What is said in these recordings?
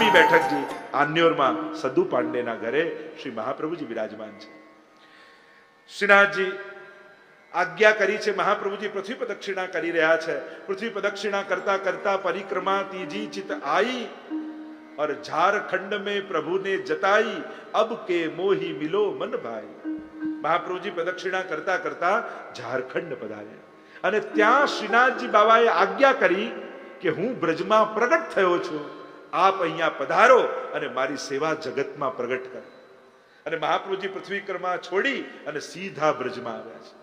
બારમી બેઠકજી આન્યોરમાં સદુ પાંડેના ઘરે શ્રી મહાપ્રભુજી વિરાજમાન છે શ્રીનાથજી આજ્ઞા કરી છે મહાપ્રભુજી પૃથ્વી પ્રદક્ષિણા કરી રહ્યા છે પૃથ્વી પ્રદક્ષિણા કરતા કરતા પરિક્રમા તીજી ચિત આઈ और झारखंड में प्रभु ने जताई अब के मोही मिलो मन भाई મહાપ્રભુજી પ્રદક્ષિણા કરતા કરતા ઝારખંડ પધાર્યા અને ત્યાં શ્રીનાથજી બાબાએ આજ્ઞા કરી કે હું બ્રજમાં પ્રગટ થયો છું આપ અહીંયા પધારો અને મારી સેવા જગતમાં પ્રગટ કરો. અને મહાપ્રભુજી પૃથ્વીકરમાં છોડી અને સીધા બ્રજમાં આવ્યા છે.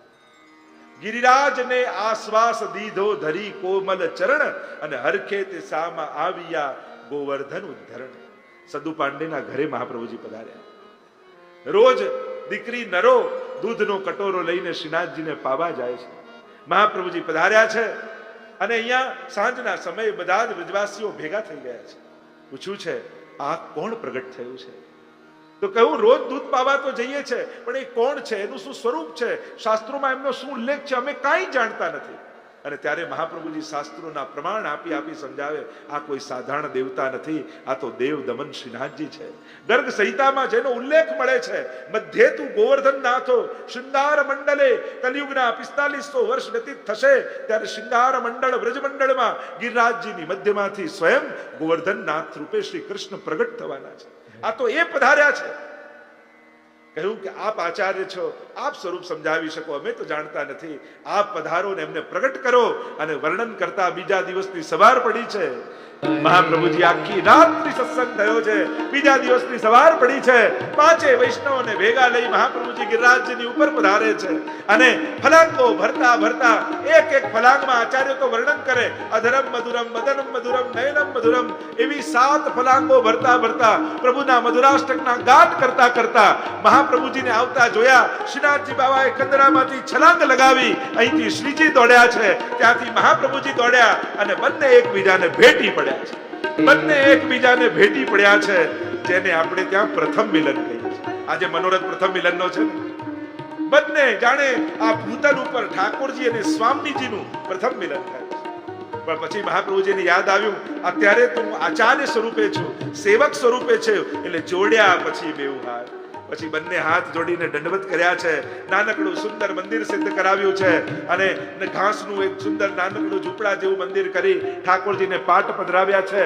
ગિરિરાજને આશ્વાસ દીધો ધરી કોમલ ચરણ અને હરખે તે સામા આવ્યા ગોવર્ધન ઉદ્ધરણ. સદુ પાંડેના ઘરે મહાપ્રભુજી પધાર્યા. રોજ દીકરી નરો દૂધનો કટોરો લઈને શ્રીનાથજીને પાવા જાય છે. મહાપ્રભુજી પધાર્યા છે અને અહીંયા સાંજના સમયે બધા જ વ્રજવાસીઓ ભેગા થઈ ગયા છે. પૂછ્યું છે, આ કોણ પ્રગટ થયું છે? તો કહ્યું, રોજ દૂધ પાવા તો જઈએ છે, પણ એ કોણ છે? એનું શું સ્વરૂપ છે? શાસ્ત્રોમાં એમનો શું ઉલ્લેખ છે? અમે કાંઈ જાણતા નથી. અને ત્યારે મહાપ્રભુજી શાસ્ત્રોના પ્રમાણ આપી આપી સમજાવે, આ કોઈ સાધારણ દેવતા નથી, આ તો દેવ દમન શ્રીનાથજી છે. ગર્ગ સંહિતામાં જેનો ઉલ્લેખ મળે છે મધ્યે તું ગોવર્ધન નાથો, શૃંગાર મંડલે, કલયુગના પિસ્તાલીસો વર્ષ વ્યતીત થશે, ત્યારે શૃંગાર મંડળ વ્રજમંડળમાં ગિરિરાજજીની મધ્યમાંથી સ્વયં ગોવર્ધન નાથ રૂપે શ્રી કૃષ્ણ પ્રગટ થવાના છે. આ તો એ પધાર્યા છે. કહ્યું કે આપ આચાર્ય છો, આપ સ્વરૂપ સમજાવી શકો, અમે તો જાણતા નથી. આપ પધારો ને એમને પ્રગટ કરો અને વર્ણન કરતા બીજા દિવસની સવાર પડી છે. મહાપ્રભુજી આખી રાત્રિ સત્સંગ થયો છે. બીજા દિવસની સવાર પડી છે. પાંચે વૈષ્ણવને ભેગા લઈ મહાપ્રભુજી ગિરિરાજની ઉપર પધારે છે. અને ફલાંગો ભરતા ભરતા એક એક ફલાંગમાં આચાર્ય તો વર્ણન કરે. અધરમ મધુરમ મદનમ મધુરમ નયનમ મધુરમ એવી સાત ફલાંગો ભરતા ભરતા પ્રભુના મધુરાષ્ટકના ગાટ કરતા કરતા મહાપ્રભુજીને આવતા જોયા. શ્રીનાથજી બાબાએ કંદરામાંથી છલાંગ લગાવી. અહીંથી શ્રીજી દોડ્યા છે. ત્યાંથી મહાપ્રભુજી દોડ્યા અને બંને એકબીજાને ભેટી પડ્યા છે. બંને એકબીજાને ભેટી પડ્યા છે, જેને આપણે ત્યાં પ્રથમ મિલન કહીએ છીએ. આજે મનોરથ પ્રથમ મિલનનો છે બંને જાણે આ ભૂતલ ઉપર ઠાકોરજી અને સ્વામીજીનું પ્રથમ મિલન થાય પણ પછી મહાપ્રભુજીને યાદ આવ્યું, અત્યારે તું આચાર્ય સ્વરૂપે છું, સેવક સ્વરૂપે છે, એટલે જોડ્યા પછી બેઉ હાથ પછી બંને હાથ જોડીને દંડવત કર્યા છે. નાનકડું સુંદર મંદિર સિદ્ધ કરાવ્યું છે અને ઘાસનું એક સુંદર નાનકડું ઝૂંપડા જેવું મંદિર કરી ઠાકોરજીને પાઠ પધરાવ્યા છે.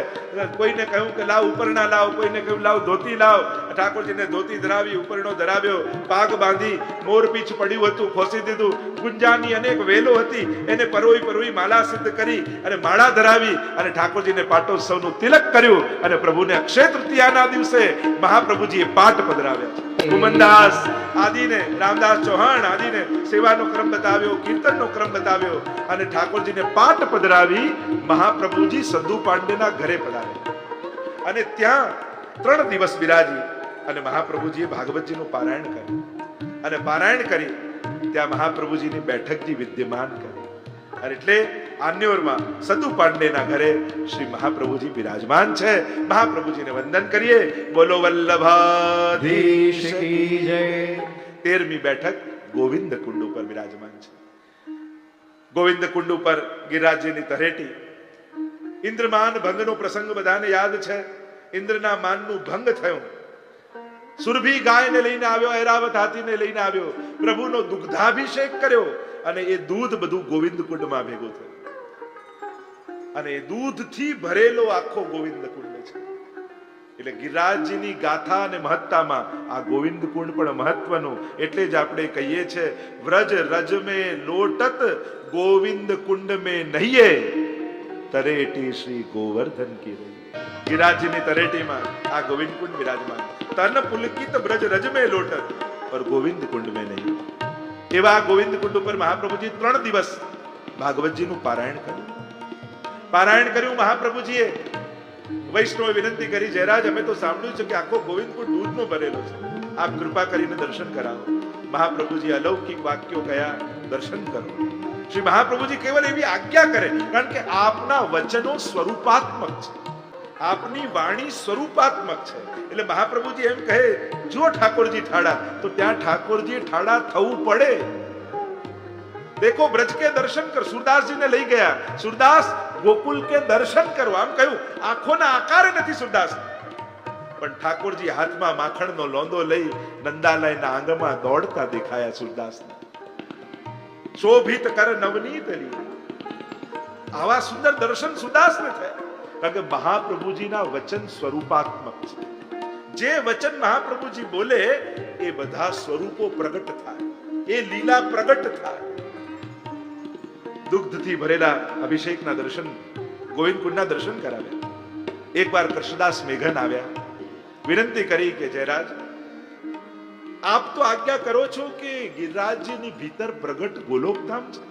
કોઈને કહ્યું કે લાવ ઉપરણા લાવ, કોઈને કહ્યું લાવ ધોતી લાવ. ઠાકોરજીને ધોતી ધરાવી ઉપરણો ધરાવ્યો. પાગ બાંધી મોરપીછ પડ્યું હતું, ખોસી દીધું. ગુંજાની અનેક વેલો હતી, એને પરોઈ પરોઈ માલા સિદ્ધ કરી અને માળા ધરાવી અને ઠાકોરજીને પાટોત્સવનું તિલક કર્યું અને પ્રભુને અક્ષય તૃતીયાના દિવસે મહાપ્રભુજીએ પાટ પધરાવ્યા છે. કુમનદાસ આદિને, રામદાસ ચૌહાણ આદિને સેવાનો ક્રમ બતાવ્યો, કીર્તનનો ક્રમ બતાવ્યો અને ઠાકોરજીને પાઠ પધરાવી મહાપ્રભુજી સદુ પાંડેના ઘરે પધાર્યા. અને ત્યાં ત્રણ દિવસ બિરાજી અને મહાપ્રભુજીએ ભાગવતજીનું પારાયણ કર્યું. અને પારાયણ કરી ત્યાં મહાપ્રભુજીની બેઠકજી વિદ્યમાન કરી. અને એટલે આન્યોરમાં સતુ પાંડેના ઘરે શ્રી મહાપ્રભુજી બિરાજમાન છે. મહાપ્રભુજીને વંદન કરીએ. બોલો વલ્લભાધીશ કી જય. તેરમી બેઠક ગોવિંદ કુંડ ઉપર બિરાજમાન છે. ગોવિંદ કુંડ ઉપર ગિરિરાજજીની તરેટી ઇન્દ્રમાન ભંગનો પ્રસંગ બધાને યાદ છે. ઇન્દ્રના માનનું ભંગ થયું. સુરભી ગાયને લઈને આવ્યો ઐરાવત હાથીને લઈને આવ્યો. પ્રભુનો દુગ્ધાભિષેક કર્યો. અને એ દૂધ બધું ગોવિંદ કુંડમાં ભેગું થયું. અને એ દૂધથી ભરેલો આખો ગોવિંદ કુંડ છે. એટલે ગિરિરાજજીની ગાથા અને મહત્તામાં આ ગોવિંદ કુંડ પણ મહત્વનું. એટલે જ આપણે કહીએ છે, વ્રજ રજ મે લોટત ગોવિંદ કુંડ મે નહીએ તરેટી શ્રી ગોવર્ધન કી રહી. ગિરિરાજજીની તરેટીમાં આ ગોવિંદ કુંડ વિરાજમાન તન પુલકિત બ્રજ રજ મે લોટત, પર ગોવિંદ કુંડ મે નહીં એવા ગોવિંદ કુંડ ઉપર મહાપ્રભુજી ત્રણ દિવસ ભાગવતજીનું પારાયણ કર્યું. પારાયણ કર્યું મહાપ્રભુજીએ. વૈષ્ણવ વિનંતી કરી, જયરાજ, અમે તો સાંભળ્યું છે કે આખો ગોવિંદપુર દૂધનો ભરેલો છે. આપ કૃપા કરીને દર્શન કરાવો. મહાપ્રભુજી અલૌકિક વાક્યો કયા? દર્શન કરો. શ્રી મહાપ્રભુજી કેવલ એવી આજ્ઞા કરે, કારણ કે આપના વચનો સ્વરૂપાત્મક છે. આપની વાણી સ્વરૂપાત્મક છે. એટલે મહાપ્રભુજી એમ કહે જો ઠાકોરજી ઠાડા. તો ત્યાં ઠાકોરજી ઠાડા થવું પડે. દેખો, બ્રજ કે દર્શન કર, સુરદાસજીને લઈ ગયા. સુરદાસ, ગોકુલ કે દર્શન કરો. આમ કહ્યું, આંખોના આકારે નથી સુરદાસ. પણ ઠાકોરજી હાથમાં માખણનો લોંદો લઈ નંદાલયના આંગમાં દોડતા દેખાયા સુરદાસને. શોભિત કર નવનીત આવા સુંદર દર્શન સુદાસને થયા. કારણ કે મહાપ્રભુજીના વચન સ્વરૂપાત્મક છે જે વચન મહાપ્રભુજી બોલે એ બધા સ્વરૂપો પ્રગટ થાય એ લીલા પ્રગટ થાય દુગ્ધથી ભરેલા અભિષેકના દર્શન ગોવિંદકુંડના દર્શન કરાવ્યા એકવાર કૃષ્ણદાસ મેઘન આવ્યા વિનંતી કરી કે જયરાજ આપ તો આજ્ઞા કરો છો કે ગિરિરાજજીની ભીતર પ્રગટ ગોલોકધામ છે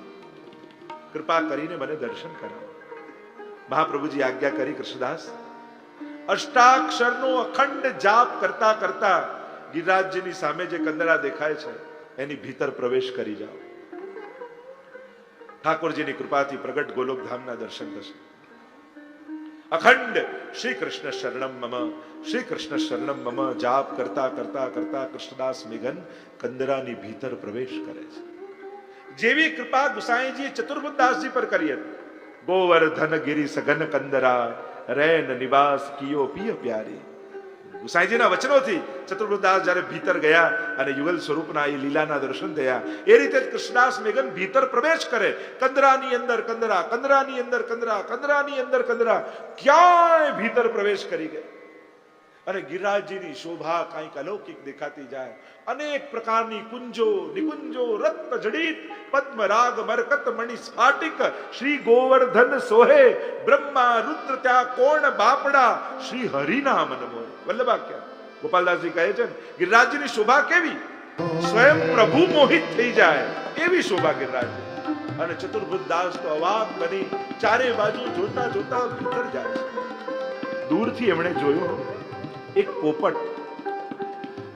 કૃપા કરીને મને દર્શન કરાવો મહાપ્રભુજી આજ્ઞા કરી, કૃષ્ણદાસ. અષ્ટાક્ષરનો અખંડ જાપ કરતા કરતા ગિરિરાજજીની સામે જે કંદરા દેખાય છે, એની ભીતર પ્રવેશ કરી જાઓ. ઠાકોરજીની કૃપાથી પ્રગટ ગોલોકધામના દર્શન થશે. અખંડ શ્રી કૃષ્ણ શરણમ મમ, શ્રી કૃષ્ણ શરણમ મમ, જાપ કરતા કરતા કરતા કૃષ્ણદાસ મેઘન કંદરાની ભીતર પ્રવેશ કરે છે. જેવી કૃપા ગુસાઈજી ચતુર્બુદાસજી પર કરી હતી ગોવર્ધન ગિરી સઘન કંદરા રેન નિવાસ કિયો પિય પ્યારી ગુસાઈજીના વચનોથી ચતુર્ભુદાસ જ્યારે ભીતર ગયા અને યુગલ સ્વરૂપના એ લીલાના દર્શન થયા એ રીતે કૃષ્ણદાસ મેઘન ભીતર પ્રવેશ કરે કંદરાની અંદર કંદરા કંદરાની અંદર કંદરા કંદરાની અંદર કંદરા ક્યાંય ભીતર પ્રવેશ કરી ગયા અને ગિરિરાજજીની શોભા કાંઈક અલૌકિક દેખાતી જાય. અનેક પ્રકારની કુંજો, નિકુંજો રત્ન જડિત, પદ્મરાગ, મરકત, મણિ સ્ફાટિક, શ્રી ગોવર્ધન સોહે, બ્રહ્મા, રુદ્ર, ત્યાં કોણ, બાપડા, શ્રી હરિનામ નમો. વલ્લભાખ્યા, ગોપાલદાસજી કહે છે ગિરિરાજજીની શોભા કેવી? સ્વયં પ્રભુ મોહિત થઈ જાય, એવી શોભા ગિરિરાજ અને ચતુર્ભુજ દાસ તો અવાક બની, ચારે બાજુ જોતા જોતા ભીતર જાય દૂરથી એમણે જોયું એક પોપટ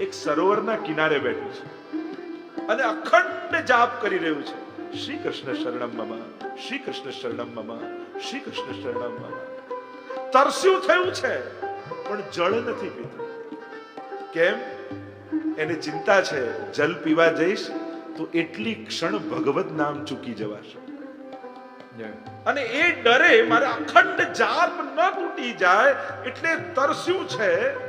એક સરોવરના કિનારે બેઠું છે અને અખંડ જાપ કરી રહ્યું છે. શ્રી કૃષ્ણ શરણમ મમા, શ્રી કૃષ્ણ શરણમ મમા, શ્રી કૃષ્ણ શરણમ મમા. તરસ્યું થયું છે, પણ જળ નથી પીતું. કેમ? એને ચિંતા છે, જલ પીવા જઈશ તો એટલી ક્ષણ ભગવત નામ ચૂકી જવાશે. અને એ ડરે મારે અખંડ જાપ ન તૂટી જાય એટલે તરસ્યું છે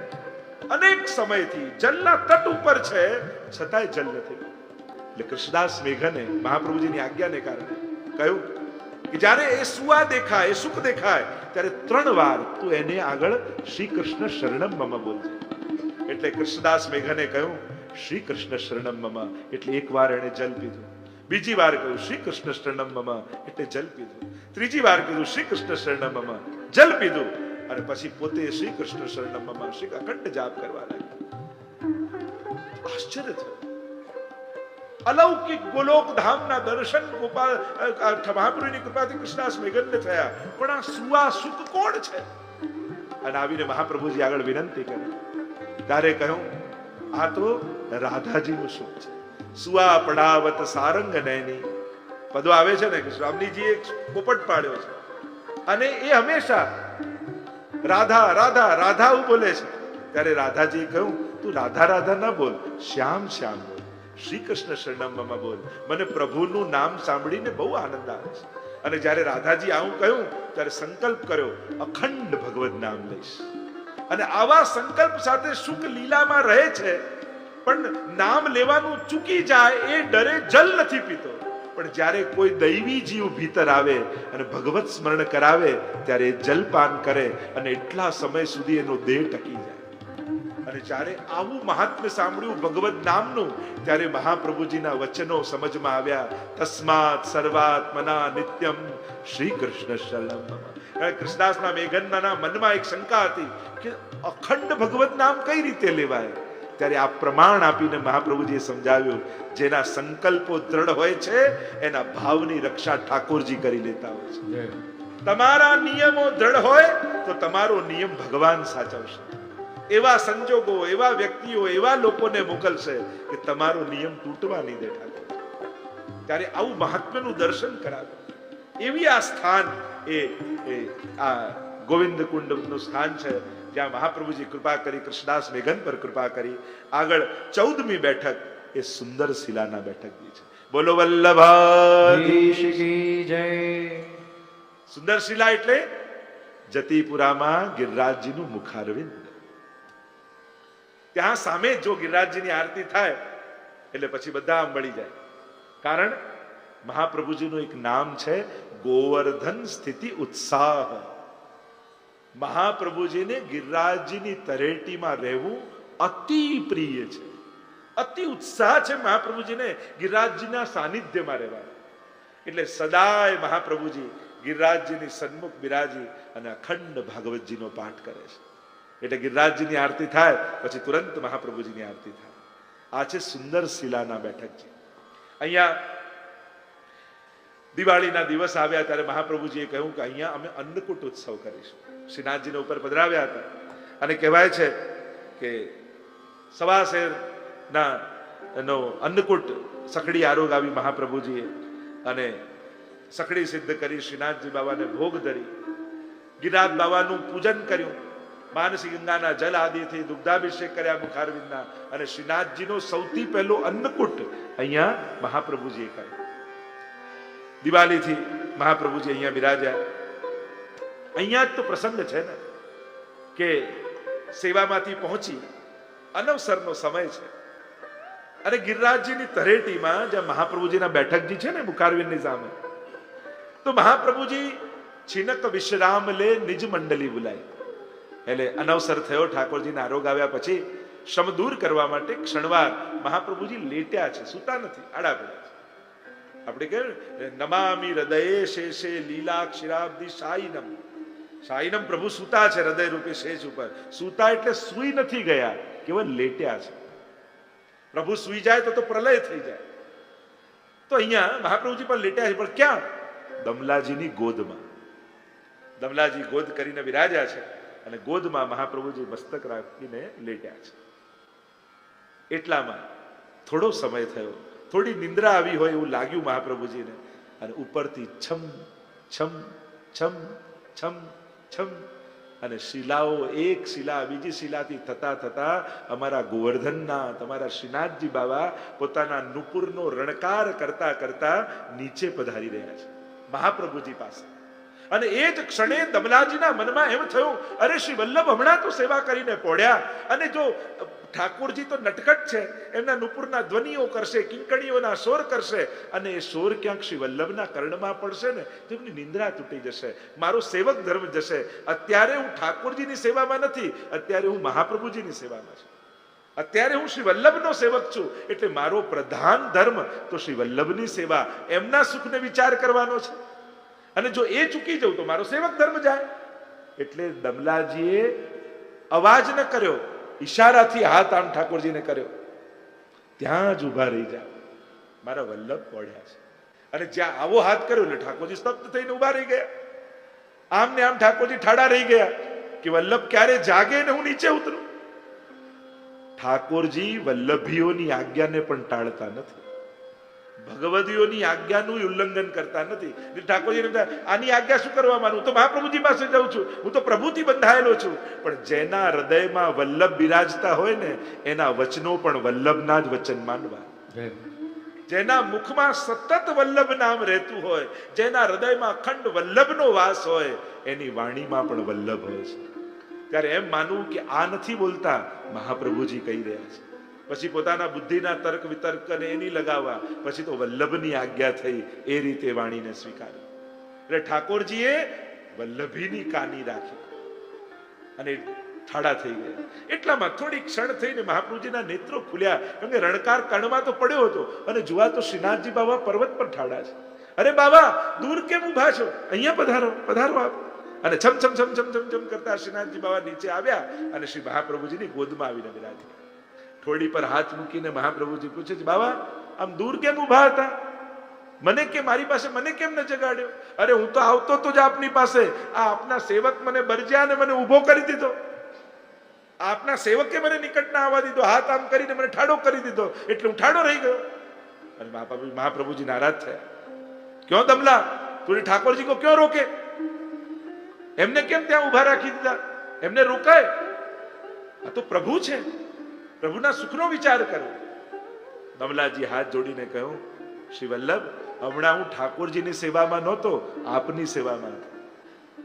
અનેક સમયથી જલના તટ ઉપર છે, છતાંય જલ નથી. એટલે કૃષ્ણદાસ મેઘને, મહાપ્રભુજીની આજ્ઞાને કારણે કહ્યું કે જ્યારે એ સુવા દેખાય, એ સુખ દેખાય, ત્યારે ત્રણ વાર તું એને આગળ શ્રી કૃષ્ણ શરણમ મમ બોલજે. એટલે કૃષ્ણદાસ મેઘને કહ્યું શ્રી કૃષ્ણ શરણમ મમ. એટલે એક વાર એણે જલ પીધું. બીજી વાર કહ્યું શ્રી કૃષ્ણ શરણમ મમ. એટલે જલ પીધું. ત્રીજી વાર કીધું શ્રી કૃષ્ણ શરણમ મમ. જલ પીધું. અને પછી પોતે શ્રી કૃષ્ણ શરણમ શ્રી અખંડ જાપ કરવા લાગ્યા. આશ્ચર્ય થયું. અલૌકિક ગોલોક ધામના દર્શન ગોપાલ અ, કૃપાથી કૃષ્ણાસ મેઘનને થયા. પણ આ સુવા સુખ કોણ છે? અને આવીને મહાપ્રભુજી આગળ વિનંતી કરી. ત્યારે કહ્યું આ તો રાધાજીનું સુખ છે. સુવા પડાવત સારંગ નૈની. પદો આવે છે ને કે સ્વામીજી એક પોપટ પાડ્યો છે. અને એ હંમેશા રાધા રાધા રાધા હું બોલે છે. ત્યારે રાધાજીએ કહ્યું, તું રાધા રાધા ના બોલ, શ્યામ શ્યામ બોલ શ્રી કૃષ્ણ શરણમમાં બોલ. મને પ્રભુનું નામ સાંભળીને બહુ આનંદ આવે છે. અને જ્યારે રાધાજી આવું કહ્યું, ત્યારે સંકલ્પ કર્યો, અખંડ ભગવત નામ લઈશ. અને આવા સંકલ્પ સાથે સુખ લીલામાં રહે છે, પણ નામ લેવાનું ચૂકી જાય એ ડરે જલ નથી પીતો. પણ જ્યારે કોઈ દૈવી જીવ ભીતર આવે અને ભગવત સ્મરણ કરાવે, ત્યારે જલપાન કરે અને એટલા સમય સુધી એનો દેહ ટકી જાય અને જ્યારે આવું મહાત્મ્ય સાંભળ્યું ભગવત નામનું, ત્યારે મહાપ્રભુજીના વચનો સમજમાં આવ્યા, તસ્માત સર્વાત્મના નિત્યમ શ્રી કૃષ્ણ. કારણ કૃષ્ણદાસના મેઘનના મનમાં એક શંકા હતી કે અખંડ ભગવત નામ કઈ રીતે લેવાય ત્યારે આ પ્રમાણ આપીને મહાપ્રભુજીએ સમજાવ્યું જેના સંકલ્પો દ્રઢ હોય છે એના ભાવની રક્ષા ઠાકોરજી કરી લેતા હોય છે. તમારા નિયમો દ્રઢ હોય તો તમારો નિયમ ભગવાન સાચવશે. એવા સંજોગો એવા વ્યક્તિઓ એવા લોકોને મોકલશે કે તમારો નિયમ તૂટવા નહીં દે ત્યારે આવું મહાત્મ્યનું દર્શન કરાવે. એવી આ સ્થાન એ આ ગોવિંદ કુંડનું સ્થાન છે. જ્યાં મહાપ્રભુજી કૃપા કરી કૃષ્ણદાસ મેઘન પર કૃપા કરી આગળ ચૌદમી બેઠક એ સુંદર શિલાના બેઠકની છે. બોલો વલ્લભ! જય. સુંદર શિલા એટલે જતીપુરામાં ગિરિરાજજીનું મુખારવિંદ. ત્યાં સામે જ ગિરિરાજજીની આરતી થાય એટલે પછી બધા આમ મળી જાય. કારણ મહાપ્રભુજીનું એક નામ છે ગોવર્ધન સ્થિતિ ઉત્સાહ. મહાપ્રભુજીને ગિરિરાજજીની તરેટીમાં રહેવું અતિ પ્રિય છે. અતિ ઉત્સાહ છે મહાપ્રભુજીને ગિરિરાજજીના સાનિધ્યમાં રહેવા એટલે સદાય મહાપ્રભુજી ગિરિરાજજીની સન્મુખ બિરાજી અને અખંડ ભાગવતજીનો પાઠ કરે છે. એટલે ગિરિરાજજીની આરતી થાય, પછી તુરંત મહાપ્રભુજીની આરતી થાય. આ છે સુંદર શિલાના બેઠકજી. અહીંયા દિવાળીના દિવસ આવ્યા ત્યારે મહાપ્રભુજીએ કહ્યું કે અહીંયા અમે અન્નકૂટ ઉત્સવ કરીશું. શ્રીનાથજીને ઉપર પધરાવ્યા હતા. અને કહેવાય છે કે સવાશેરના એનો અન્નકૂટ સખડી આરોગ આવી મહાપ્રભુજીએ અને સખડી સિદ્ધ કરી શ્રીનાથજી બાબાને ભોગ ધરી. ગિરિરાજ બાબાનું પૂજન કર્યું. માનસી ગંગાના જલ આદિથી દુગ્ધાભિષેક કર્યા મુખારવિંદના અને શ્રીનાથજીનો સૌથી પહેલો અન્નકૂટ અહીંયા મહાપ્રભુજીએ કર્યો. દિવાળીથી મહાપ્રભુજી અહીંયા બિરાજ્યા. અહીંયા જ તો પ્રસંગ છે ને, કે સેવામાંથી પહોંચી અનવસરનો સમય છે. અને ગિરિરાજજીની તરેટીમાં જ્યાં મહાપ્રભુજીના બેઠકજી છે ને મુખારવિંદની સામે, તો મહાપ્રભુજી છીનક વિશ્રામ લે નિજ મંડલી બોલાય. એટલે અનવસર થયો, ઠાકોરજીના આરોગ આવ્યા પછી શ્રમ દૂર કરવા માટે ક્ષણવાર મહાપ્રભુજી લેટ્યા છે, સૂતા નથી, આડા પડ્યા છે. આપણે કહ્યું નમામી હૃદયે શેષે લીલા ક્ષીરાબ્દી સાઈનમ સાઈનમ પ્રભુ સૂતા છે હૃદય રૂપે શેષ ઉપર. સૂતા એટલે સુઈ નથી ગયા, કેવળ લેટ્યા છે. પ્રભુ સુઈ જાય તો તો પ્રલય થઈ જાય. તો અહીંયા મહાપ્રભુજી પણ લેટ્યા છે, પણ ક્યાં? દમલાજીની ગોદમાં. દમલાજી ગોદ કરીને બિરાજ્યા છે અને ગોદમાં મહાપ્રભુજી મસ્તક રાખીને લેટ્યા છે. એટલામાં થોડો સમય થયો, થોડી નિંદ્રા આવી હોય એવું લાગ્યું મહાપ્રભુજીને. અને ઉપરથી છમ છમ છમ છમ છમ અને શિલાઓ એક શિલા, બીજી શિલાથી થતા થતા અમારા ગોવર્ધનના, તમારા શ્રીનાથજી બાબા પોતાના નુપુરનો રણકાર કરતા કરતા નીચે પધારી રહ્યા છે, મહાપ્રભુજી પાસે. અને એ જ ક્ષણે દમલાજીના મનમાં એમ થયું, અરે શ્રી વલ્લભ હમણાં તો સેવા કરીને પોડ્યા. અને જો ઠાકોરજી તો નટકટ છે. એમના નુપુરના ધ્વનિઓ કરશે કિંકણીઓના શોર કરશે અને એ શોર ક્યાંક શ્રી વલ્લભના કર્ણમાં પડશે ને તો એમની નિંદ્રા તૂટી જશે. મારો સેવક ધર્મ જશે. અત્યારે હું ઠાકોરજીની સેવામાં નથી, અત્યારે હું મહાપ્રભુજીની સેવામાં છું. અત્યારે હું શ્રી વલ્લભનો સેવક છું, એટલે મારો પ્રધાન ધર્મ તો શ્રી વલ્લભની સેવા. એમના સુખને વિચાર કરવાનો છે. અને જો એ ચૂકી જવું તો મારો સેવક ધર્મ જાય. એટલે દમલાજીએ અવાજ ન કર્યો. ઈશારાથી હાથ આમ ઠાકોરજીને કર્યો. ત્યાં જ ઊભા રહી જા. મારા વલ્લભ પડ્યા છે. અને જ્યાં આવો હાથ કર્યો એટલે ઠાકોરજી સ્તબ્ધ થઈને ઊભા રહી ગયા. આમ ને આમ ઠાકોરજી ઠાડા રહી ગયા કે વલ્લભ ક્યારે જાગે ને હું નીચે ઉતરું? ઠાકોરજી વલ્લભીઓની આજ્ઞાને પણ ટાળતા નથી. ભગવદીઓની આજ્ઞાનું ઉલ્લંઘન કરતા નથી. ઠાકોરજી ઠાકોરજીને આની આજ્ઞા શું કરવા માનું તો મહાપ્રભુજી પાસે જાઉં છું. હું તો પ્રભુથી બંધાયેલો છું. પણ જેના હૃદયમાં વલ્લભ બિરાજતા હોય ને એના વચનો પણ વલ્લભના જ વચન માનવા. જેના મુખમાં સતત વલ્લભ નામ રહેતું હોય જેના હૃદયમાં અખંડ વલ્લભનો વાસ હોય એની વાણીમાં પણ વલ્લભ હોય છે. ત્યારે એમ માનવું કે આ નથી બોલતા મહાપ્રભુજી કહી રહ્યા છે. પછી પોતાના બુદ્ધિના તર્ક વિતર્ક અને એની લગાવવા પછી તો વલ્લભની આજ્ઞા થઈ એ રીતે વાણીને સ્વીકારી. એટલે ઠાકોરજીએ વલ્લભીની કાની રાખી અને ઠાડા થઈ ગયા. એટલામાં થોડી ક્ષણ થઈને મહાપ્રભુજીના નેત્રો ખુલ્યા, કેમ કે રણકાર કણમાં તો પડ્યો હતો અને જોવા તો શ્રીનાથજી બાબા પર્વત પર ઠાડા છે. અરે બાબા દૂર કેમ ઊભા છો? અહીંયા પધારો પધારો આપ. અને છમ છમ છમ છમ છમ છમ કરતા શ્રીનાથજી બાબા નીચે આવ્યા અને શ્રી મહાપ્રભુજીની ગોદમાં આવીને બિરાજી થોડી પર હાથ મૂકીને મહાપ્રભુજી પૂછે છે, બાબા, આમ દૂર કેમ ઊભા હતા? મને કે, મારી પાસે મને કેમ ન જગાડ્યો? અરે, હું તો આવતો તો જ આપની પાસે. આ આપના સેવક મને બરજ્યા અને મને ઊભો કરી દીધો. આપના સેવકે મને નિકટ ના આવવા દીધો. હાથ આમ કરીને મને ઠાડો કરી દીધો. એટલે હું ઠાડો રહી ગયો. અને મહાપ્રભુ, મહાપ્રભુજી નારાજ થયા. ક્યો દમલા? તું ઠાકોરજી કો ક્યો રોકે? એમને કેમ ત્યાં ઊભા રાખી દીધા? એમને રોકાય? આ તો પ્રભુ છે. પ્રભુના સુખનો વિચાર કરો. બમલાજી હાથ જોડીને કહ્યું શ્રી વલ્લભ હમણાં હું ઠાકોરજીની સેવામાં નહોતો, આપની સેવામાં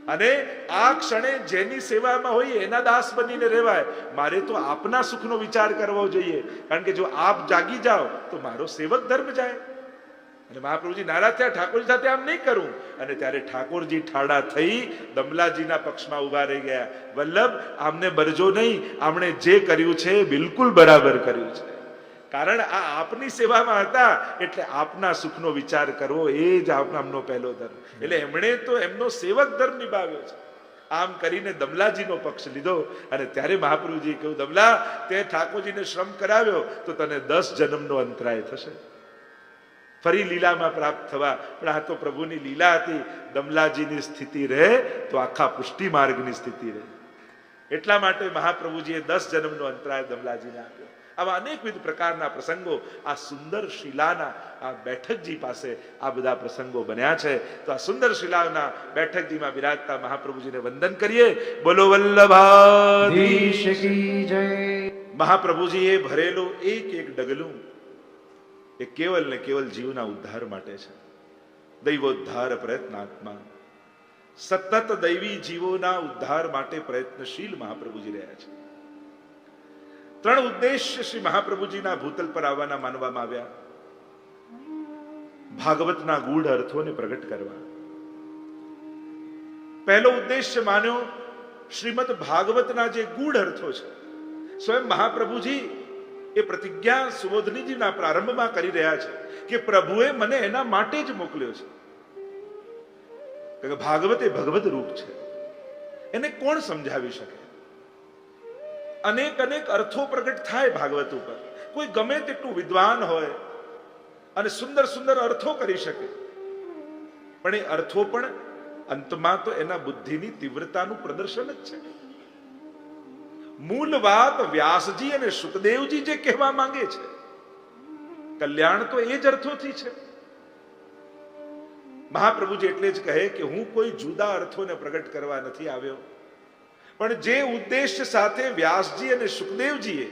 અને આ ક્ષણે જેની સેવામાં હોય એના દાસ બનીને રહેવાય. મારે તો આપના સુખનો વિચાર કરવો જોઈએ. કારણ કે જો આપ જાગી જાઓ, તો મારો સેવક ધર્મ જાય. અને મહાપ્રભુજી નારાજ થયા, ઠાકોરજી સાથે આમ નહીં કરું. અને ત્યારે ઠાકોરજી ઠાડા થઈ દમલાજીના પક્ષમાં ઊભા રહી ગયા. વલ્લભ, આમને બરજો નહીં, આમણે જે કર્યું છે બિલકુલ બરાબર કર્યું છે. કારણ આ આપની સેવામાં હતા, એટલે આપના સુખનો વિચાર કરવો એ જ આપનામનો પહેલો ધર્મ. એટલે એમણે તો એમનો સેવક ધર્મ નિભાવ્યો છે. આમ કરીને દમલાજીનો પક્ષ લીધો અને ત્યારે મહાપ્રભુજીએ કહ્યું, દમલા, તે ઠાકોરજીને શ્રમ કરાવ્યો, તો તને દસ જન્મનો અંતરાય થશે. ફરી લીલામાં પ્રાપ્ત થવા. પણ આ તો પ્રભુની લીલા હતી. દમલાજીની સ્થિતિ રહે તો આખા પુષ્ટિ માર્ગની સ્થિતિ રહે. એટલા માટે મહાપ્રભુજીએ દસ જન્મનો અંતરાય દમલાજીને આપ્યો. આવા અનેકવિધ પ્રકારના પ્રસંગો આ સુંદર શિલાના, આ બેઠકજી પાસે આ બધા પ્રસંગો બન્યા છે. તો આ સુંદર શિલાના બેઠકજીમાં બિરાજતા મહાપ્રભુજીને વંદન કરીએ. બોલો વલ્લભાધીશ કી જય. મહાપ્રભુજીએ ભરેલું એક એક ડગલું એ કેવલ ને કેવલ જીવના ઉદ્ધાર માટે છે. દૈવોદ્ધાર પ્રયત્નાત્મા. સતત દૈવી જીવોના ઉદ્ધાર માટે પ્રયત્નશીલ મહાપ્રભુજી રહ્યા છે. ત્રણ ઉદ્દેશ્ય શ્રી મહાપ્રભુજીના ભૂતલ પર આવવાના માનવામાં આવ્યા. ભાગવતના ગૂઢ અર્થોને પ્રગટ કરવા. પહેલો ઉદ્દેશ્ય માન્યો, શ્રીમદ ભાગવતના જે ગૂઢ અર્થો છે, સ્વયં મહાપ્રભુજી એ પ્રતિજ્ઞા સુબોધનીજીના પ્રારંભમાં કરી રહ્યા છે કે પ્રભુએ મને એના માટે જ મોકલ્યો છે. ભાગવત એ ભગવત રૂપ છે. એને કોણ સમજાવી શકે? અનેક અનેક અર્થો પ્રગટ થાય ભાગવત ઉપર. કોઈ ગમે તેટલું વિદ્વાન હોય અને સુંદર સુંદર અર્થો કરી શકે. પણ એ અર્થો પણ અંતમાં તો એના બુદ્ધિની તીવ્રતાનું પ્રદર્શન જ છે. મૂળ વાત વ્યાસજી અને સુખદેવજી જે કહેવા માંગે છે. કલ્યાણ તો એ જ અર્થોથી છે. મહાપ્રભુજી એટલે જ કહે કે હું કોઈ જુદા અર્થોને પ્રગટ કરવા નથી આવ્યો. પણ જે ઉદ્દેશ્ય સાથે વ્યાસજી અને સુખદેવજીએ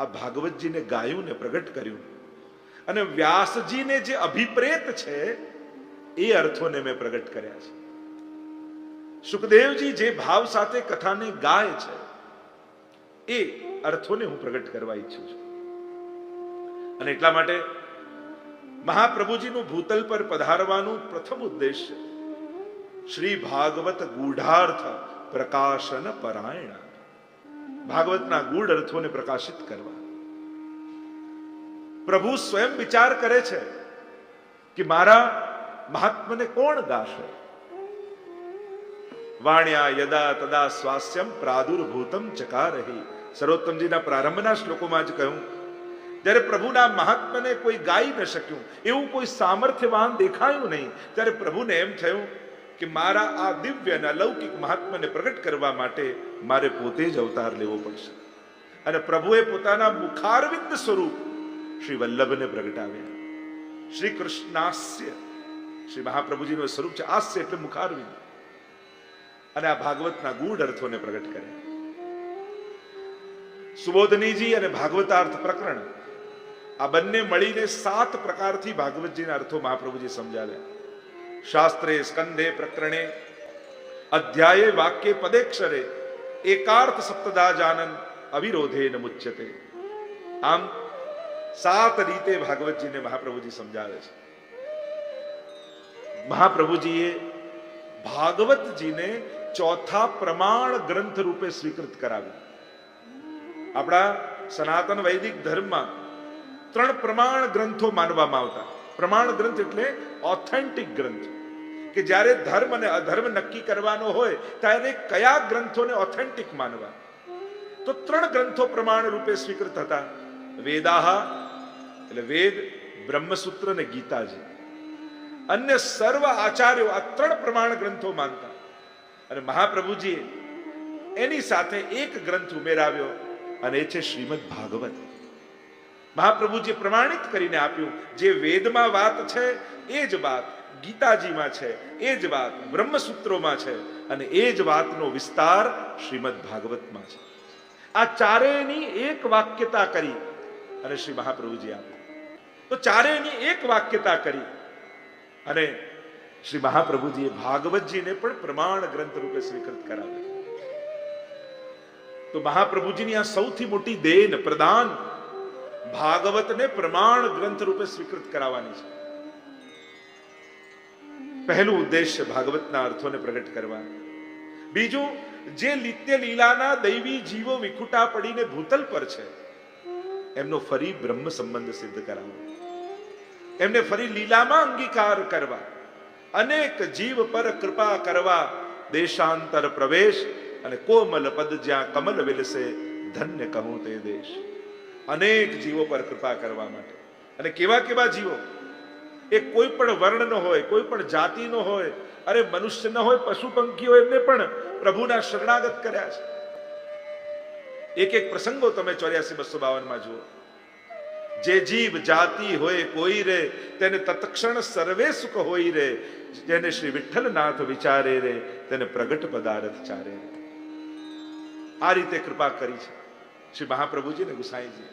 આ ભાગવતજીને ગાયું ને પ્રગટ કર્યું અને વ્યાસજીને જે અભિપ્રેત છે એ અર્થોને મેં પ્રગટ કર્યા છે. સુખદેવજી જે ભાવ સાથે કથાને ગાય છે એ અર્થોને હું પ્રગટ કરવા ઈચ્છું છું. અને એટલા માટે મહાપ્રભુજીનું ભૂતલ પર પધારવાનું પ્રથમ ઉદ્દેશ્ય શ્રી ભાગવત ગૂઢાર્થ પ્રકાશન પરાયણ. ભાગવતના ગૂઢ અર્થોને પ્રકાશિત કરવા. પ્રભુ સ્વયં વિચાર કરે છે કે મારા મહાત્મને કોણ ગાશે? વાણ્યા યદા તદા સ્વાસ્યમ પ્રાદુર્ભૂતમ ચકારહી. સર્વોત્તમજીના પ્રારંભના શ્લોકોમાં જ કહ્યું, જ્યારે પ્રભુના મહાત્મને કોઈ ગાઈ ન શક્યું, એવું કોઈ સામર્થ્યવાન દેખાયું નહીં, ત્યારે પ્રભુને એમ થયું કે મારા આ દિવ્ય અને અલૌકિક મહાત્માને પ્રગટ કરવા માટે મારે પોતે જ અવતાર લેવો પડશે. અને પ્રભુએ પોતાના મુખારવિંદ સ્વરૂપ શ્રી વલ્લભને પ્રગટાવ્યા. શ્રી કૃષ્ણાસ્ય, શ્રી મહાપ્રભુજીનું સ્વરૂપ છે આસ્ય એટલે મુખારવિંદ. અને આ ભાગવતના ગૂઢ અર્થોને પ્રગટ કર્યા. સુબોધનીજી અને ભાગવતાર્થ પ્રકરણ આ બંને મળીને સાત પ્રકારથી ભાગવતજીના અર્થો મહાપ્રભુજી સમજાવ્યા. શાસ્ત્રે સ્કંધે પ્રકરણે, અધ્યાયે વાક્ય પદેક્ષરે, એકાર્થ સપ્તદા જાનન અવિરોધે ન મુચ્યતે. આમ, સાત રીતે ભાગવતજીને મહાપ્રભુજી સમજાવે છે. મહાપ્રભુજીએ ભાગવતજીને ચોથા પ્રમાણ ગ્રંથ રૂપે સ્વીકૃત કરાવ્યું. આપણા સનાતન વૈદિક ધર્મમાં ત્રણ પ્રમાણ ગ્રંથો માનવામાં આવતા. પ્રમાણ ગ્રંથ એટલે ઓથેન્ટિક ગ્રંથ. કે જ્યારે ધર્મ અને અધર્મ નક્કી કરવાનો હોય, ત્યારે કયા ગ્રંથોને ઓથેન્ટિક માનવા? તો ત્રણ ગ્રંથો પ્રમાણ રૂપે સ્વીકૃત હતા. વેદાહા, એટલે વેદ, બ્રહ્મસૂત્ર અને ગીતાજી. અન્ય સર્વ આચાર્યો આ ત્રણ પ્રમાણ ગ્રંથો માનતા. અને મહાપ્રભુજીએ એની સાથે એક ગ્રંથ ઉમેરાવ્યો. અને એ છે શ્રીમદ ભાગવત. મહાપ્રભુજી પ્રમાણિત કરીને આપ્યું, જે વેદમાં વાત છે, એ જ વાત ગીતાજીમાં છે, એ જ વાત બ્રહ્મસૂત્રોમાં છે, અને એ જ વાતનો વિસ્તાર શ્રીમદ ભાગવતમાં છે. આ ચારેયની એક વાક્યતા કરી અને શ્રી મહાપ્રભુજી આપ્યું. તો ચારેયની એક વાક્યતા કરી અને શ્રી મહાપ્રભુજીએ ભાગવતજીને પણ પ્રમાણ ગ્રંથ રૂપે સ્વીકૃત કરાવ્યો. તો મહાપ્રભુજીની આ સૌથી મોટી દેન, પ્રદાન ભાગવતને પ્રમાણ ગ્રંથ રૂપે સ્વીકૃત કરાવવાની છે. પહેલું ઉદ્દેશ્ય ભાગવતના અર્થોને પ્રગટ કરવા બીજું, જે નિત્ય લીલાના દૈવી જીવો વિખુટા પડીને ભૂતલ પર છે, એમનો ફરી બ્રહ્મ સંબંધ સિદ્ધ કરાવવો એમને ફરી લીલામાં અંગીકાર કરવા. અનેક જીવ પર કૃપા કરવા, દેશાંતર પ્રવેશ અને કોમલ પદ જ્યાં કમલ વિલસે ધન્ય કહું તે દેશ. અનેક જીવો પર કૃપા કરવા માટે. અને કેવા કેવા જીવો? એ કોઈ પણ વર્ણનો હોય, કોઈ પણ જાતિનો હોય, અરે મનુષ્ય ન હોય, પશુ પંખી હોય, એમને પણ પ્રભુના શરણાગત કર્યા છે. એક એક પ્રસંગો તમે ચોર્યાસી બસો બાવનમાં જુઓ. જે જીવ જાતિ હોય, કોઈ રે, તેને તત્ક્ષણ સર્વે સુખ હોય રે, જેને શ્રી વિઠ્ઠલનાથ વિચારે રે, તેને પ્રગટ પદાર્થ ચારે રે. આ રીતે કૃપા કરી છે. શ્રી મહાપ્રભુજી ને ગુસાઈજી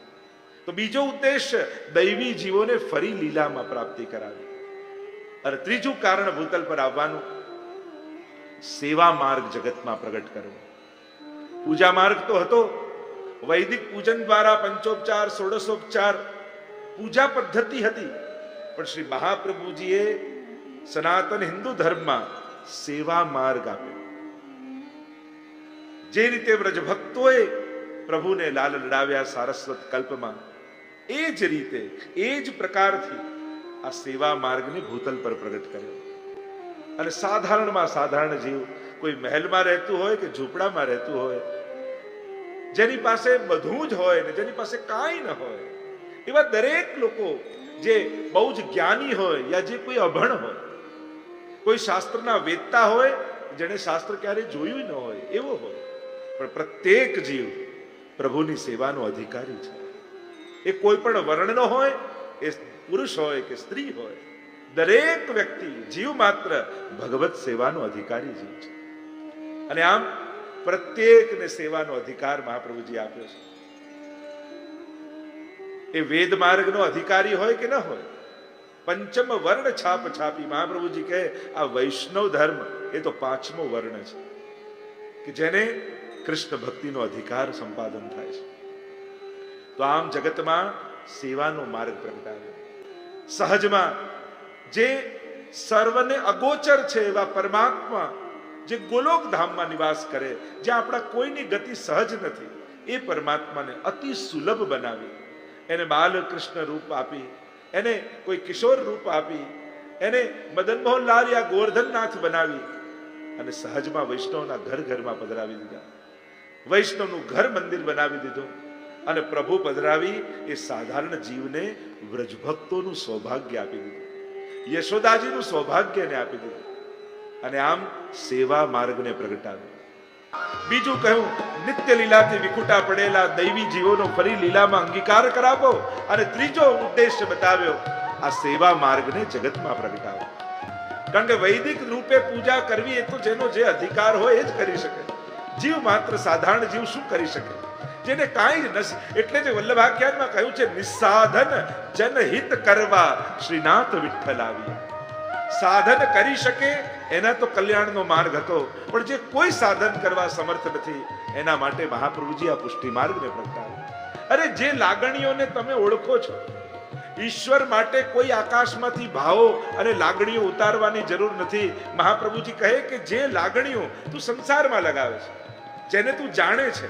તો બીજો ઉદ્દેશ દૈવી જીવોને ફરી લીલામાં પ્રાપ્તિ કરાવી. અને ત્રીજું કારણ ભૂતલ પર આવવાનું, સેવા માર્ગ જગતમાં પ્રગટ કરવો. પૂજા માર્ગ તો હતો. વૈદિક પૂજન દ્વારા પંચોપચાર, ષોડશોપચાર પૂજા પદ્ધતિ હતી. પણ શ્રી મહાપ્રભુજીએ સનાતન હિન્દુ ધર્મમાં સેવા માર્ગ આપ્યો. જે રીતે વ્રજભક્તોએ પ્રભુને લાલ લડાવ્યા સારસ્વત કલ્પમાં, એ જ રીતે, એ જ પ્રકારથી આ સેવા માર્ગને ભૂતલ પર પ્રગટ કર્યો. અને સાધારણમાં સાધારણ જીવ કોઈ મહેલમાં રહેતું હોય કે ઝૂંપડામાં રહેતું હોય, જેની પાસે બધું જ હોય ને જેની પાસે કાંઈ ન હોય, એવા દરેક લોકો જે બહુ જ જ્ઞાની હોય યા જે કોઈ અભણ હોય, કોઈ શાસ્ત્રના વેદતા હોય જેને શાસ્ત્ર ક્યારેય જોયું ન હોય, એવો હોય. પણ પ્રત્યેક જીવ પ્રભુની સેવાનો અધિકારી છે. એ કોઈ પણ વર્ણનો હોય, એ પુરુષ હોય કે સ્ત્રી હોય, દરેક વ્યક્તિ જીવ માત્ર ભગવત સેવાનો અધિકારી જીવ છે. અને આમ પ્રત્યેકને સેવાનો અધિકાર મહાપ્રભુજી આપ્યો છે. એ વેદ માર્ગનો અધિકારી હોય કે ન હોય, પંચમ વર્ણ છાપ છાપી મહાપ્રભુજી કહે, આ વૈષ્ણવ ધર્મ એ તો પાંચમો વર્ણ છે. કે જેને કૃષ્ણ ભક્તિનો અધિકાર સંપાદન થાય છે. તો આમ જગતમાં સેવાનો માર્ગ પ્રગટાવ્યો સહજમાં જે સર્વને અગોચર છે એવા પરમાત્મા જે ગોલોક ધામમાં નિવાસ કરે, જે આપણા કોઈની ગતિ સહજ નથી, એ પરમાત્માને અતિ સુલભ બનાવી, એને બાલકૃષ્ણ રૂપ આપી, એને કોઈ કિશોર રૂપ આપી, એને મદન લાલ યા ગોવર્ધનનાથ બનાવી અને સહજમાં વૈષ્ણવના ઘર ઘરમાં પધરાવી દીધા. વૈષ્ણવનું ઘર મંદિર બનાવી દીધું. અને પ્રભુ પધરાવી એ સાધારણ જીવને વ્રજભક્તોનું સૌભાગ્ય આપી દીધું. યશોદાજીનું સૌભાગ્યને આપી દીધું. અને આમ સેવા માર્ગને પ્રગટાવ્યો. બીજું કહ્યું, નિત્ય લીલાથી વિખુટા પડેલા દૈવી જીવોનો ફરી લીલામાં અંગીકાર કરાવો. અને ત્રીજો ઉદ્દેશ્ય બતાવ્યો, આ સેવા માર્ગને જગતમાં પ્રગટાવો. કારણ કે વૈદિક રૂપે પૂજા કરવી એ તો જેનો જે અધિકાર હોય એ જ કરી શકે. જીવ માત્ર સાધારણ જીવ શું કરી શકે? જેને કાંઈ જ નથી એટલે જે વલ્લભાખ્યાનમાં કહ્યું છે, નિસાધન જનહિત કરવા શ્રીનાથ વિઠ્ઠલ આવી સાધન કરી શકે એના તો કલ્યાણનો માર્ગ હતો, પણ જે કોઈ સાધન કરવા સમર્થ નથી, એના માટે મહાપ્રભુજી આ પુષ્ટિ માર્ગને પ્રગટાવ્યો. અરે, જે લાગણીઓને તમે ઓળખો છો, ઈશ્વર માટે કોઈ આકાશમાંથી ભાવો અને લાગણીઓ ઉતારવાની જરૂર નથી. મહાપ્રભુજી કહે કે જે લાગણીઓ તું સંસારમાં લગાવે છે જેને તું જાણે છે.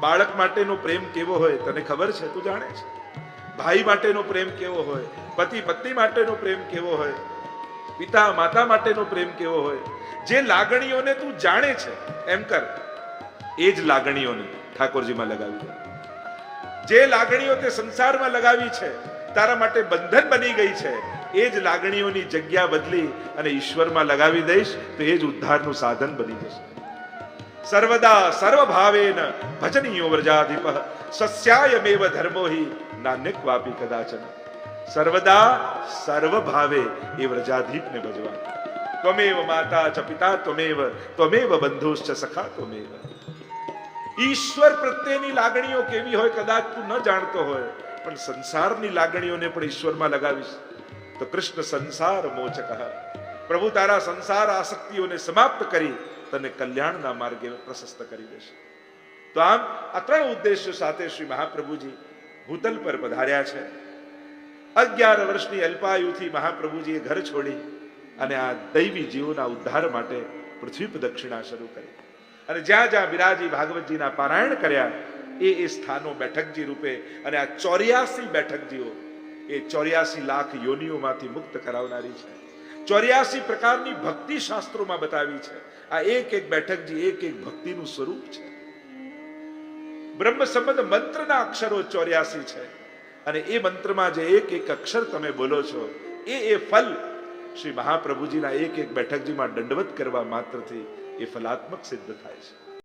બાળક માટેનો પ્રેમ કેવો હોય તને ખબર છે? તું જાણે છે. ભાઈ માટેનો પ્રેમ કેવો હોય? પતિ પત્ની માટેનો પ્રેમ કેવો હોય? પિતા માતા માટેનો પ્રેમ કેવો હોય? જે લાગણીઓને તું જાણે છે, એમ કર. એ જ લાગણીઓને ઠાકોરજીમાં લગાવી દે. જે લાગણીઓ તે સંસારમાં લગાવી છે, તારા માટે બંધન બની ગઈ છે, એ જ લાગણીઓની જગ્યા બદલી અને ઈશ્વરમાં લગાવી દઈશ, તો એ જ ઉદ્ધારનું સાધન બની જશે. સર્વદા સર્વભાવેન ભજનીયો વ્રજાધિપ સસ્યાયમેવ ધર્મો હિ નાન્યક્વાપી કદાચન સર્વદા સર્વભાવે એ વ્રજાધીપને ભજવા ત્વમેવ માતા ચ પિતા ત્વમેવ ત્વમેવ બંધુશ્ચ સખા ત્વમેવ ઈશ્વર પ્રત્યેની લાગણીઓ કેવી હોય કદાચ તું ન જાણતો હોય પણ સંસારની લાગણીઓને પણ ઈશ્વરમાં લગાવીશ તો કૃષ્ણ સંસાર મોચક પ્રભુ તારા સંસાર આસક્તિઓને સમાપ્ત કરી તને કલ્યાણના માર્ગે પ્રશસ્ત કરી દેશે. તો આમ આ ત્રણ ઉદ્દેશ્યો સાથે શ્રી મહાપ્રભુજી ભૂતલ પર પધાર્યા છે. અગિયાર વર્ષની અલ્પાયુથી મહાપ્રભુજીએ ઘર છોડી અને આ દૈવી જીવોના ઉદ્ધાર માટે પૃથ્વી પ્રદક્ષિણા શરૂ કરી. અને જ્યાં જ્યાં બિરાજી ભાગવતજીના પારાયણ કર્યા, એ એ સ્થાનો બેઠકજી રૂપે અને આ ચોર્યાસી બેઠકજીઓ એ ચોર્યાસી લાખ યોનિઓમાંથી મુક્ત કરાવનારી છે. ચોર્યાસી પ્રકારની ભક્તિ શાસ્ત્રોમાં બતાવી છે. આ એક એક બેઠકજી એક એક ભક્તિનું સ્વરૂપ છે. બ્રહ્મ સંબંધ મંત્રના અક્ષરો ચોર્યાસી છે. અને એ મંત્રમાં જે એક એક અક્ષર તમે બોલો છો, એ એ ફલ શ્રી મહાપ્રભુજીના એક એક બેઠકજીમાં દંડવત કરવા માત્રથી એ ફલાત્મક સિદ્ધ થાય છે.